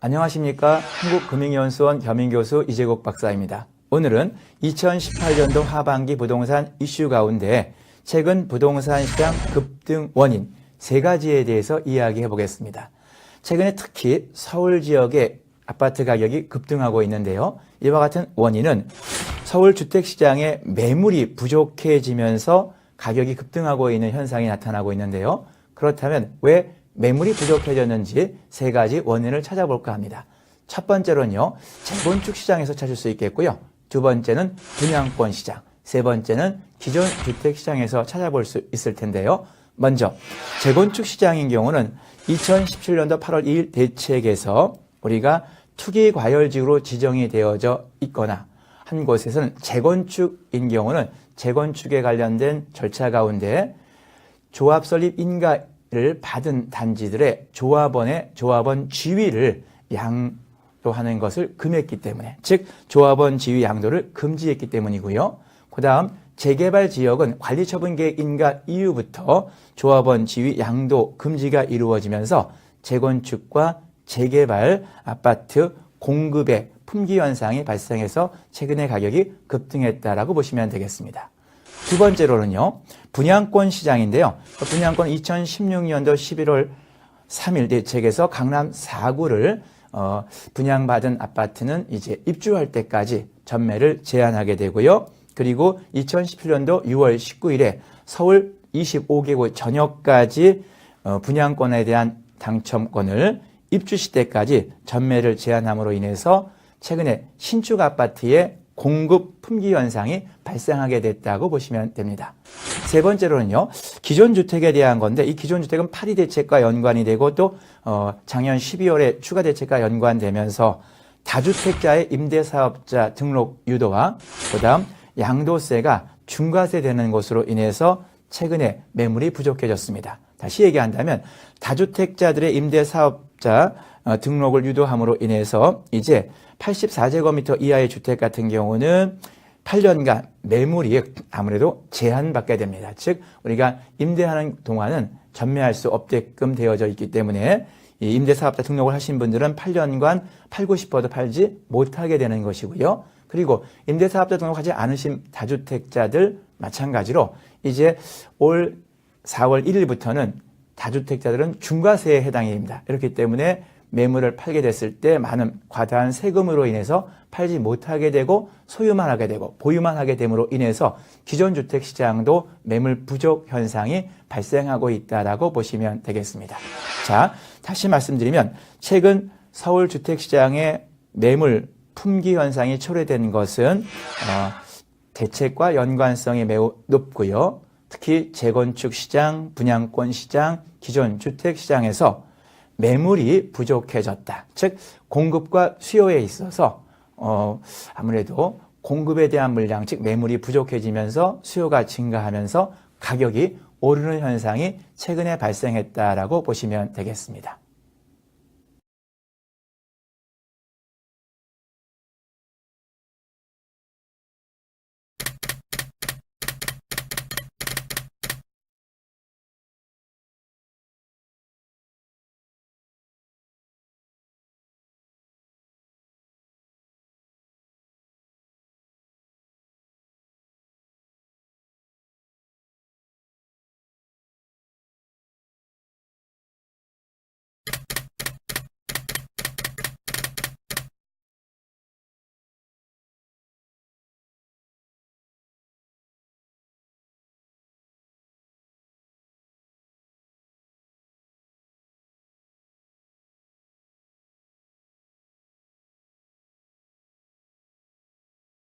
안녕하십니까. 한국금융연수원 겸임교수 이재국 박사입니다. 오늘은 2018년도 하반기 부동산 이슈 가운데 최근 부동산 시장 급등 원인 세 가지에 대해서 이야기해 보겠습니다. 최근에 특히 서울 지역의 아파트 가격이 급등하고 있는데요. 이와 같은 원인은 서울 주택시장의 매물이 부족해지면서 가격이 급등하고 있는 현상이 나타나고 있는데요. 그렇다면 왜 매물이 부족해졌는지 세 가지 원인을 찾아볼까 합니다. 첫 번째로는요, 재건축 시장에서 찾을 수 있겠고요. 두 번째는 분양권 시장, 세 번째는 기존 주택 시장에서 찾아볼 수 있을 텐데요. 먼저 재건축 시장인 경우는 2017년도 8월 2일 대책에서 우리가 투기 과열지구로 지정이 되어져 있거나 한 곳에서는 재건축인 경우는 재건축에 관련된 절차 가운데 조합 설립 인가 를 받은 단지들의 조합원의 조합원 지위를 양도하는 것을 금했기 때문에 즉 조합원 지위 양도를 금지했기 때문이고요. 그 다음 재개발 지역은 관리처분 계획 인가 이후부터 조합원 지위 양도 금지가 이루어지면서 재건축과 재개발 아파트 공급의 품귀 현상이 발생해서 최근에 가격이 급등했다라고 보시면 되겠습니다. 두 번째로는요, 분양권 시장인데요. 분양권 2016년도 11월 3일 대책에서 강남 4구를 어, 분양받은 아파트는 이제 입주할 때까지 전매를 제한하게 되고요. 그리고 2017년도 6월 19일에 서울 25개구 전역까지 어, 분양권에 대한 당첨권을 입주 시때까지 전매를 제한함으로 인해서 최근에 신축 아파트의 공급 품귀 현상이 발생하게 됐다고 보시면 됩니다. 세 번째로는요, 기존 주택에 대한 건데 이 기존 주택은 파리 대책과 연관이 되고 또 어, 작년 12월에 추가 대책과 연관되면서 다주택자의 임대사업자 등록 유도와 그다음 양도세가 중과세 되는 것으로 인해서 최근에 매물이 부족해졌습니다. 다시 얘기한다면 다주택자들의 임대사업 자 어, 등록을 유도함으로 인해서 이제 84제곱미터 이하의 주택 같은 경우는 8년간 매물이 아무래도 제한받게 됩니다. 즉 우리가 임대하는 동안은 전매할 수 없게끔 되어져 있기 때문에 이 임대사업자 등록을 하신 분들은 8년간 팔고 싶어도 팔지 못하게 되는 것이고요. 그리고 임대사업자 등록하지 않으신 다주택자들 마찬가지로 이제 올 4월 1일부터는 다주택자들은 중과세에 해당이 됩니다. 이렇기 때문에 매물을 팔게 됐을 때 많은 과다한 세금으로 인해서 팔지 못하게 되고 소유만 하게 되고 보유만 하게 됨으로 인해서 기존 주택 시장도 매물 부족 현상이 발생하고 있다라고 보시면 되겠습니다. 자, 다시 말씀드리면 최근 서울 주택 시장의 매물 품귀 현상이 초래된 것은 어, 대책과 연관성이 매우 높고요. 특히 재건축 시장, 분양권 시장, 기존 주택 시장에서 매물이 부족해졌다. 즉 공급과 수요에 있어서 어 아무래도 공급에 대한 물량 즉 매물이 부족해지면서 수요가 증가하면서 가격이 오르는 현상이 최근에 발생했다라고 보시면 되겠습니다.